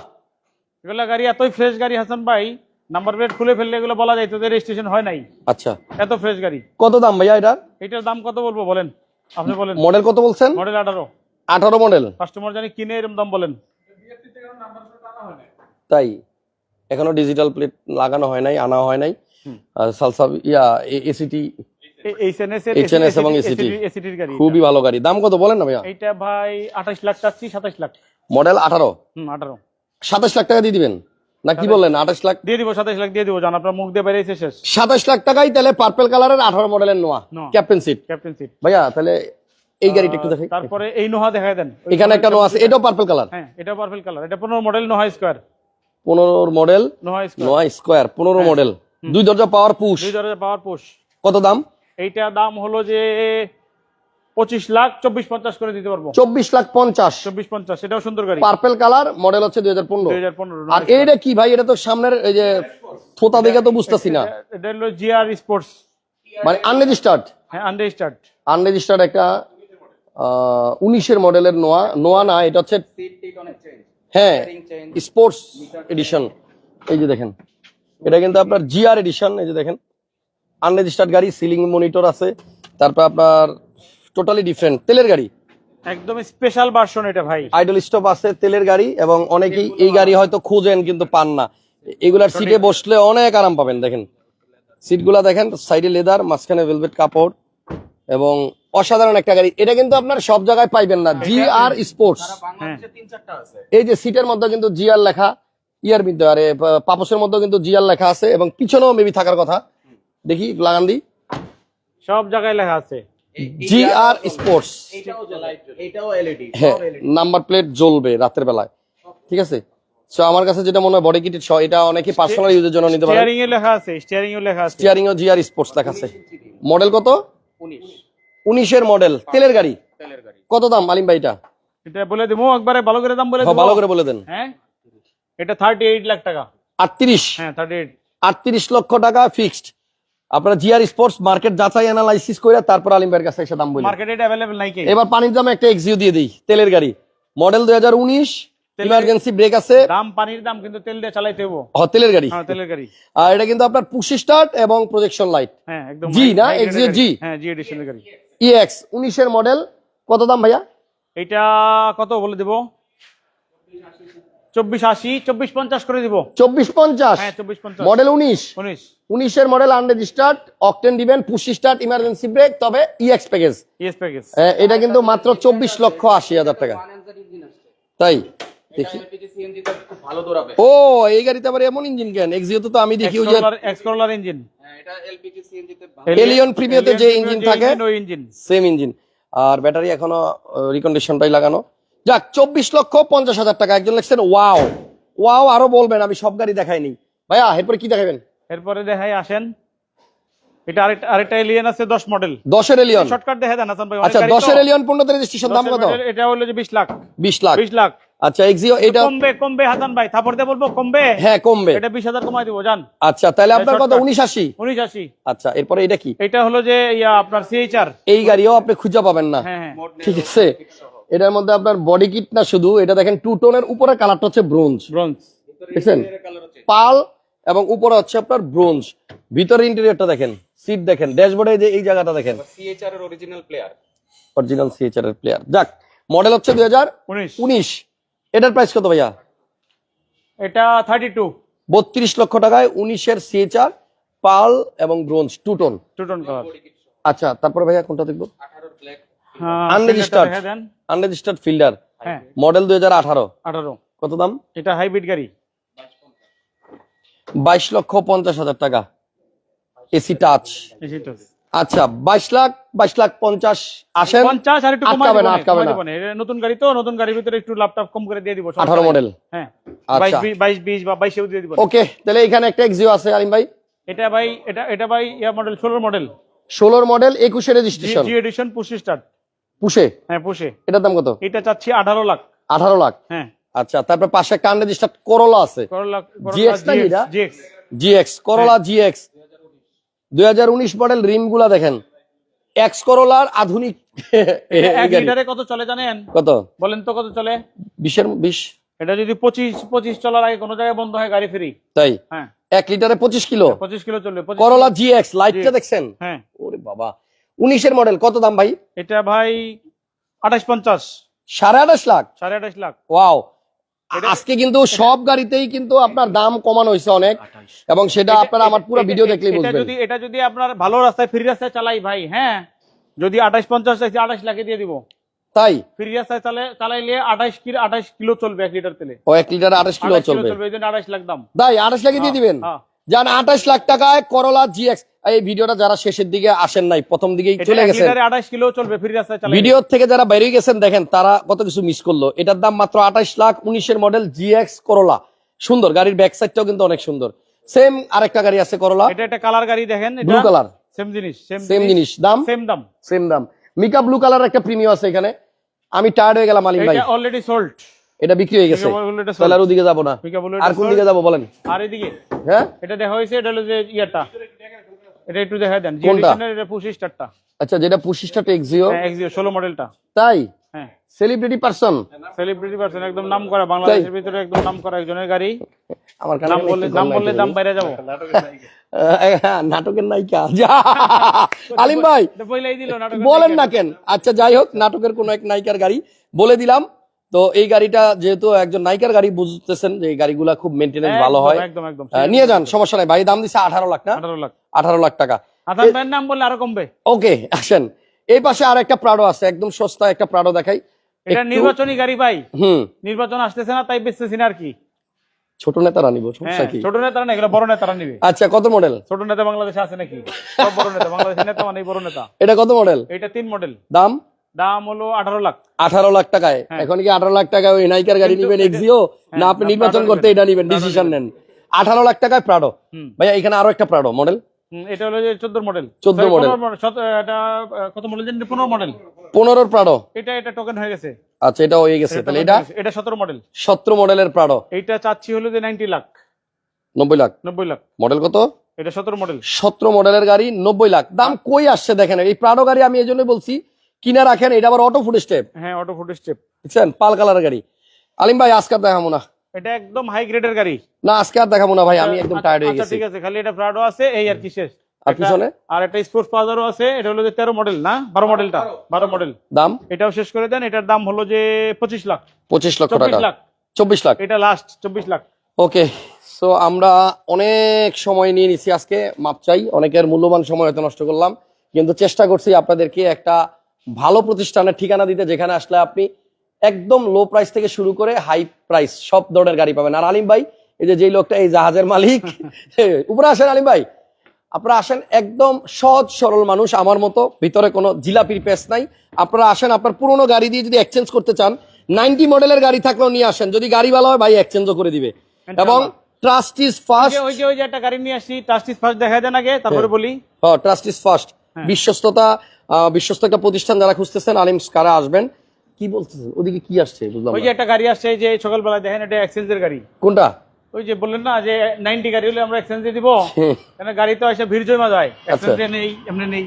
এগুলা গাড়ি এতই ফ্রেশ গাড়ি হাসান ভাই। নাম্বার প্লেট খুলে ফেললে এগুলো বলা যায় তো রেজিস্ট্রেশন হয় নাই। আচ্ছা। এত ফ্রেশ গাড়ি। কত দাম ভাইয়া এটা এটার দাম কত বলব বলেন? আপনি বলেন। মডেল কত বলছেন? মডেল আঠারো। আঠারো মডেল। কাস্টমার জানি কিনে এরকম দাম বলেন। তাই? এখনও ডিজিটাল প্লেট লাগানো হয় নাই আনা হয় নাই। হুম। আর সালসা ইয়া A C T H N S এবং ACT এসিটির গাড়ি খুবই ভালো গাড়ি। দাম কত বলেন না ভাইয়া? এইটা ভাই আঠাশ লাখ চাচ্ছি সাতাশ লাখ। মডেল আঠারো। হুম আঠারো। সাতাশ লাখ টাকা দিয়ে দিবেন? না কি বললেন আঠাশ লাখ? দিয়ে দিব সাতাশ লাখ দিয়ে দিব জান আপনার মুখ দিয়ে বেরিয়েছে শেষ। সাতাশ লাখ টাকাই তাহলে পার্পেল কালারের আঠারো মডেলের Noah. Captain seat captain seat ভাইয়া তাহলে এই গাড়িটা একটু দেখাই তারপরে এই নোহা দেখাই দেন। এখানে একটা নোয়া আছে এটাও পার্পল কালার হ্যাঁ এটা পারফেক্ট কালার এটা পনেরো মডেল নোহা স্কোয়ার পনেরো মডেল নোহা স্কোয়ার পনেরো মডেল দুই দরজা পাওয়ার পুশ দুই দরজা পাওয়ার পোষ কত দাম? এইটা দাম হলো যে পঁচিশ লাখ চব্বিশ পঞ্চাশ করে দিতে পারব। চব্বিশ লাখ পঞ্চাশ। চব্বিশ পঞ্চাশ এটাও সুন্দর গাড়ি। পার্পেল কালার মডেল হচ্ছে দুই হাজার পনেরো। দুই হাজার পনেরো আর এইটা কি ভাই? এটা তো সামনের এই যে থোতা দেখে তো বুঝতেছি না। এটা হলো জিআর স্পোর্টস মানে আনরেজিস্টার্ড হ্যাঁ আনরেজিস্টার্ড আনরেজিস্টার্ড একটা উনিশের মডেলের নোয়া নোয়া না এটা হচ্ছে হ্যাঁ স্পোর্টস এডিশন এই যে দেখেন এটা কিন্তু আপনার জিআর এডিশন এই যে দেখেন। আনরেজিস্টার্ড গাড়ি সিলিং মনিটর আছে। তারপর আপনার টোটালি ডিফারেন্ট তেলের গাড়ি? একদম স্পেশাল ভার্সন এটা ভাই। আইডল স্টপ আছে তেলের গাড়ি এবং অনেকেই এই গাড়ি হয়তো খুঁজেন কিন্তু পান না। এগুলার সিটে বসলে অনেক আরাম পাবেন দেখেন। সিটগুলা দেখেন সাইডে লেদার মাঝখানে ভেলভেট কাপড় এবং অসাধারণ একটা গাড়ি। এটা কিন্তু আপনার সব জায়গায় পাইবেন না। জি আর স্পোর্টস এই যে সিটের মধ্যে কিন্তু জি আর লেখা। ইয়ার মধ্যে আরে পাপোসের মধ্যে কিন্তু জি আর লেখা আছে এবং পিছনেও মেবি থাকার কথা। দেখি লাগান দি। সব জায়গায় লেখা আছে। G R sports. হ্যাঁ নাম্বার প্লেট জ্বলবে রাতের বেলায়। ঠিক আছে? সো আমার কাছে যেটা মনে হয় বডি কিট এটা অনেকে পার্সোনাল ইউজের জন্য নিতে পারে। স্টিয়ারিং এ লেখা আছে স্টিয়ারিং এ লেখা আছে। স্টিয়ারিং ও জিআর স্পোর্টস লেখা আছে। মডেল কত? উনিশ। উনিশের মডেল তেলের গাড়ি? তেলের গাড়ি। কত দাম আলিম ভাইটা এটা? বলে দেবো একবারে ভালো করে দাম বলে হ্যাঁ, দেবো। ভালো করে বলে দেন। হ্যাঁ? এটা থার্টি এইট লাখ টাকা। আটত্রিশ? হ্যাঁ লক্ষ টাকা ফিক্সড আপনারা জিআর স্পোর্টস মার্কেট যাচাই অ্যানালাইসিস করে তারপর আলিম ভাইয়ের কাছে এসে দাম বলি মার্কেটে এটা অ্যাভেলেবল নাই কি? এবার পানির দামে একটা এক্সিও দিয়ে দেই তেলের গাড়ি। মডেল দুই হাজার উনিশ ইমার্জেন্সি ব্রেক আছে। দাম পানির দাম কিন্তু তেল দিয়ে চালাইতে হব হ, তেলের গাড়ি। হ্যাঁ তেলের গাড়ি। আর এটা কিন্তু আপনার পুশি স্টার্ট এবং প্রজেকশন লাইট হ্যাঁ একদম জি না, গাড়ি। G? হ্যাঁ জি এডিশনের গাড়ি। ইএক্স উনিশের মডেল কত দাম ভাইয়া? এটা কত বলে দেবো? চব্বিশ আশি চব্বিশ পঞ্চাশ করে দিব। চব্বিশ পঞ্চাশ? হ্যাঁ মডেল উনিশ? উনিশ। উনিশের মডেল আনরেজিস্টার্ড অকটেন দিবেন পুশি স্টার্ট ইমার্জেন্সি ব্রেক তবে ইএক্স প্যাকেজ ইয়েস প্যাকেজ এটা কিন্তু মাত্র চব্বিশ লক্ষ আশি হাজার টাকা। তাই? দেখি। ও এই গাড়িতে আবার এমন ইঞ্জিন কেন? এক্সিও তো আমি দেখি ওই যে এক্সকোলার ইঞ্জিন যে engine থাকে, সেম ইঞ্জিন আর ব্যাটারি এখনও রিকন্ডিশনটাই লাগানো। যাক চব্বিশ লক্ষ পঞ্চাশ হাজার টাকা। একজন লিখছেন ওয়াও। ওয়াও আরও বলবেন আমি সব গাড়ি দেখাইনি। ভাইয়া এরপরে কি দেখাবেন এরপরে দেখাই আসেন। এটা আরেকটা আরেকটা এলিয়েন আছে দশ মডেল দশের এলিয়ন শর্টকাট দেখা দেন হাসান ভাই অনেক আচ্ছা। এলিয়ন রেজিস্ট্রেশন দাম কত? এটা হলো যে বিশ লাখ। বিশ লাখ। বিশ লাখ। আচ্ছা এক্সিও এটা কমবে কমবে হাসান ভাই। থাপড় দিয়ে বলব কমবে? হ্যাঁ কমবে। এটা বিশ হাজার কমাই দিব জান আচ্ছা তাহলে আপনার কত? আচ্ছা এরপরে এটা কি? এটা হলো যে ইয়া আপনার সিএইচআর এই গাড়িও আপনি খুঁজে পাবেন না। হ্যাঁ হ্যাঁ। ঠিক আছে। এটার মধ্যে আপনার বডি কিট না শুধু এটা দেখেন টু টোনের উপরে কালারটা হচ্ছে ব্রোঞ্জ ব্রোঞ্জ দেখছেন? পাল এবং উপরে হচ্ছে আপনার ব্রোঞ্জ ভিতরে ইন্টেরিয়রটা দেখেন সিট দেখেন ড্যাশবোর্ডে যে এই জায়গাটা দেখেন। সিএইচআর এর অরিজিনাল প্লেয়ার অরিজিনাল সিএচআর এর প্লেয়ার যাক মডেল হচ্ছে দুই হাজার উনিশ। উনিশ। এটার প্রাইস কত ভাইয়া? এটা থার্টি টু বত্রিশ লক্ষ টাকায় উনিশের সিএচআর পাল এবং bronze two tone two tone colour আচ্ছা তারপরে ভাইয়া কোনটা দেখব? 18 black Unregistered। Unregistered Fielder model দুই হাজার আঠারো। আঠারো। কত দাম? এটা হাইব্রিড গাড়ি। বাইশ লক্ষ পঞ্চাশ হাজার টাকা। এসি টাচ আচ্ছা বাইশ লাখ বাইশ লাখ পঞ্চাশ। আসেন। পঞ্চাশ আর একটু আটকাবে না, আটকাবে না। নতুন গাড়ি তো নতুন গাড়ির ভিতরে একটু ল্যাপটপ কম করে দিয়ে দিব আঠারো মডেল হ্যাঁ। আচ্ছা। বাইশ বিশ- বা বাইশেও দিয়ে দিব। ওকে তাহলে এখানে একটা এক্সিও আছে আলিম ভাই। এটা ভাই এটা এটা ভাই ইয়া মডেল ষোলোর মডেল ষোলোর মডেল একুশে registration G edition push start পুষে? হ্যাঁ পুষে। এটার দাম কত? এটা চাচ্ছি আঠারো লাখ। আঠারো লাখ? হ্যাঁ। আচ্ছা তারপর পাশে কান রেজিস্টার করোলা আছে। করোলা GX না এটা? জিএক্স জিএক্স জিএক্স দুই হাজার উনিশ মডেল রিমগুলা দেখেন এক্স করোলার আধুনিক এক লিটারে কত চলে জানেন? কত? বলেন তো কত চলে? বিশের বিশ। এটা যদি পঁচিশ পঁচিশ চলার আগে কোনো জায়গায় বন্ধ হয় গাড়ি ফ্রি তাই? হ্যাঁ। এক লিটারে পঁচিশ কিলো? পঁচিশ কিলো চলবে 25 করোলা জিএক্স লাইটটা দেখছেন? হ্যাঁ। ওরে বাবা। উনিশের মডেল কত দাম ভাই? এটা ভাই আঠাশ পঞ্চাশ। সাড়ে আঠাশ লাখ? সাড়ে আঠাশ লাখ। ওয়াও। আজকে কিন্তু সব গাড়িতেই কিন্তু আপনার দাম কমানো হয়েছে অনেক। এবং সেটা আপনারা আমার পুরো ভিডিও দেখলেই এটা বুঝবেন। যদি এটা যদি আপনার ভালো রাস্তায় ফ্রি রাস্তায় চালাই ভাই হ্যাঁ? যদি আঠাশ পঞ্চাশ চাইছি আঠাশ লাখে দিয়ে দিব। তাই? ফ্রি রাস্তায় চালে চালাইলে আঠাশ কিলো আঠাশ কিলো চলবে এক লিটার তেলে। ও এক লিটার আঠাশ কিলো চলবে। চলবে আঠাশ লাখ দাম। তাই আঠাশ লাখে দিয়ে দিবেন? হ্যাঁ। জান আঠাশ লাখ টাকায় করলা জিএক্স এই ভিডিওটা যারা শেষের দিকে আসেন নাই প্রথম দিকেই চলে এক গেছেন। লিটারে আঠাশ কিলো চলবে ফ্রি রাস্তায় চালাইলে। ভিডিও থেকে যারা বাইরে গেছেন দেখেন তারা কত কিছু মিস করল। এটার দাম মাত্র আঠাশ লাখ উনিশের মডেল জিএক্স করলা সুন্দর গাড়ির ব্যাক সাইডটাও কিন্তু অনেক সুন্দর। সেম আরেকটা গাড়ি আছে করলা এটা একটা কালার গাড়ি দেখেন ব্লু কালার সেম জিনিস সেম জিনিস। দাম? সেম দাম। সেম দাম। মিকা ব্লু কালার একটা প্রিমিয়াম আছে এখানে। আমি টায়ার্ড হয়ে গেলাম আলিম ভাই। অলরেডি সোল্ড এটা বিক্রি হয়ে গেছে। তাহলে আর ওদিকে যাব না। আর কোন দিকে যাব বলেন? আর এদিকে? হ্যাঁ? এটা দেখা হয়েছে এটা হলো যে ইয়ারটা। এটা একটু দেখা দেন। কোনটা? এটা স্টারটা আচ্ছা যেটা টেক্সিও হ্যাঁ এক্সিও ষোলো মডেলটা তাই? হ্যাঁ। সেলিব্রিটি পার্সন সেলিব্রিটি পার্সন একদম নাম করা বাংলাদেশের ভিতরে একদম নাম করা একজনের গাড়ি। আমার নাম বললে নাম বললে দাম বাইরে যাব। হ্যাঁ, নাটকের নায়িকা। যা। আলিম ভাই বলেন না কেন। আচ্ছা যাই হোক নাটকের কোন এক নায়িকার গাড়ি বলে দিলাম। তো এই গাড়িটা যেহেতু একজন নাইকার গাড়ি বুঝতেছেন যে এই গাড়িগুলা খুব মেনটেনেন্স ভালো হয়। একদম একদম। নিয়ে যান সমস্যা নাই ভাই দাম দিচ্ছে আঠারো লাখ না? আঠারো লাখ। টাকা। নাম বললে আরও কমবে? ওকে আসেন। এই পাশে আর একটা প্রাডো আছে একদম সস্তা একটা প্রাডো দেখাই। এটা নির্বাচনী গাড়ি ভাই। হুম। নির্বাচন আসতেছে না তাই বেচতেছি না আর কি। ছোট নেতারা নিব হ্যাঁ সমস্যা কি? ছোট নেতারা না এগুলো বড় নেতারা নিবে। আচ্ছা কত মডেল ছোট নেতা বাংলাদেশে আছে নাকি? সব বড় নেতা বাংলাদেশের নেতা মানে বড় নেতা। এটা কত মডেল এটা তিন মডেল দাম? দাম হলো আঠারো লাখ। আঠারো লাখ টাকায়। হ্যাঁ। এখন কি আঠারো লাখ টাকায় ওই নাইকার গাড়ি নিবেন এক্সিও হ্যাঁ, না আপনি নির্বাচন করতে এটা নিবেন ডিসিশন নেন। আঠারো লাখ টাকায় প্রাডো। ভাইয়া এখানে আরও একটা প্রাডো মডেল এটা হলো যে চোদ্দ মডেল 14 model। এটা কত মডেল জানি মডেল প্রাডো এটা এটা টোকেন হয়ে গেছে। আচ্ছা এটা হয়ে গেছে তাহলে এটা? এটা সতেরো মডেল সতেরো মডেলের প্রাডো এইটা চাচ্ছি হলো যে নাইনটি লাখ। নব্বই লাখ। নব্বই লাখ। মডেল কত? এটা সতেরো মডেল সতেরো মডেলের গাড়ি নব্বই লাখ। দাম কই আসছে দেখেন? এই প্রাডো গাড়ি আমি এই জন্য বলছি কিনে রাখেন এটা আবার অটো ফুড স্টেপ হ্যাঁ অটো ফুট স্টেপ বুঝছেন? পাল কালারের গাড়ি। আলিম ভাই আজকে আর দেখাবো না। এটা একদম হাই গ্রেডের গাড়ি। না আজকে আর দেখাবো না ভাই আমি একদম আচ্ছা, টায়ার্ড হয়ে আচ্ছা, গেছি। ঠিক আছে খালি এটা প্রাডো আছে এই আর কি শেষ। আর পিছনে? আর একটা স্পোর্টস পাজারও আছে এটা হলো যে তেরো মডেল না? বারো মডেলটা বারো। মডেল দাম? এটাও শেষ করে দেন এটার দাম হলো যে পঁচিশ লাখ। পঁচিশ লক্ষ চব্বিশ টাকা লাখ। চব্বিশ লাখ? এটা লাস্ট চব্বিশ লাখ। ওকে সো আমরা অনেক সময় নিয়ে নিছি আজকে মাপ চাই। অনেকের মূল্যবান সময় হয়তো নষ্ট করলাম। কিন্তু চেষ্টা করছি আপনাদেরকে একটা ভালো প্রতিষ্ঠানের ঠিকানা দিতে যেখানে আসলে আপনি একদম লো প্রাইস থেকে শুরু করে হাই প্রাইস সব ধরনের গাড়ি পাবেন। আর আলিম ভাই এই যে যেই লোকটা এই জাহাজের মালিক উপরে আসেন আলিম ভাই। আপনারা আসেন একদম সহজ সরল মানুষ আমার মতো ভিতরে কোনো জিলাপির পেস নাই। আপনারা আসেন আপনার পুরোনো গাড়ি দিয়ে যদি এক্সচেঞ্জ করতে চান নাইনটি মডেলের গাড়ি থাকলেও নিয়ে আসেন। যদি গাড়ি ভালো হয় ভাই এক্সচেঞ্জও করে দিবে। এবং ট্রাস্ট ইজ ফার্স্ট ওই যে ওই যে একটা গাড়ি নিয়ে আসি টাস্টিস ফার্স্ট দেখা দেন আগে তারপরে বলি। ট্রাস্ট ইজ ফার্স্ট হ্যাঁ। বিশ্বস্ততা আহ, বিশ্বস্ত একটা প্রতিষ্ঠান যারা খুঁজতেছেন আলিম স্কারা আসবেন? কি বলতেছেন? ওদিকে কি আসছে? বুঝলাম ওই যে একটা গাড়ি আসছে এই যে সকালবেলা দেখেন এটা এক্সচেঞ্জের গাড়ি। কোনটা? ওই যে বললেন না যে নাইনটি গাড়ি হলে আমরা এক্সচেঞ্জ দিব। কেন গাড়ি তো এসে ভিড় জমা যায়। এক্সচেঞ্জে নেই এমনি নেই।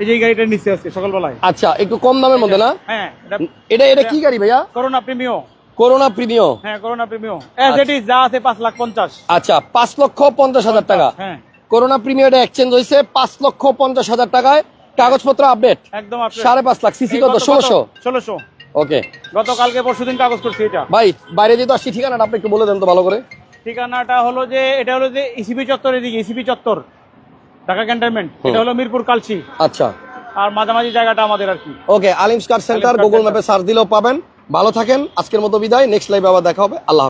এই যে গাড়িটা নিচে আছে সকালবেলায়। আচ্ছা একটু কম দামের মধ্যে না? হ্যাঁ এটা এটা এটা কি গাড়ি ভাইয়া? করোনা প্রিমিও করোনা প্রিমিয় হ্যাঁ করোনা প্রিমিও এস এট যা আছে পাঁচ লাখ পঞ্চাশ। আচ্ছা পাঁচ লক্ষ পঞ্চাশ হাজার টাকা। হ্যাঁ। করোনা প্রিমিয়ারটা এক্সচেঞ্জ হয়েছে পাঁচ লক্ষ পঞ্চাশ হাজার টাকায়। কাগজপত্র আপডেট একদম সাড়ে পাঁচ লাখ। সিসি কত? ষোলোশো? ষোলোশো। ওকে গতকালকে পরশু দিন কাগজ করছি এটা। ভাই বাইরে যেহেতু আসছি ঠিকানাটা আপনি একটু বলে দেন তো ভালো করে। ঠিকানাটা হলো যে এটা হলো যে ইসিবি চত্বর এদিকে ইসিবি চত্বর ঢাকা ক্যান্টনমেন্ট। এটা হলো মিরপুর কালচি। আচ্ছা। আর মাঝামাঝি জায়গাটা আমাদের আর কি। ওকে আলিম স্কার সেন্টার গুগল। ম্যাপে সার্চ দিলেও পাবেন। ভালো থাকেন আজকের মতো বিদায়। নেক্সট লাইভে আবার দেখা হবে। আল্লাহ।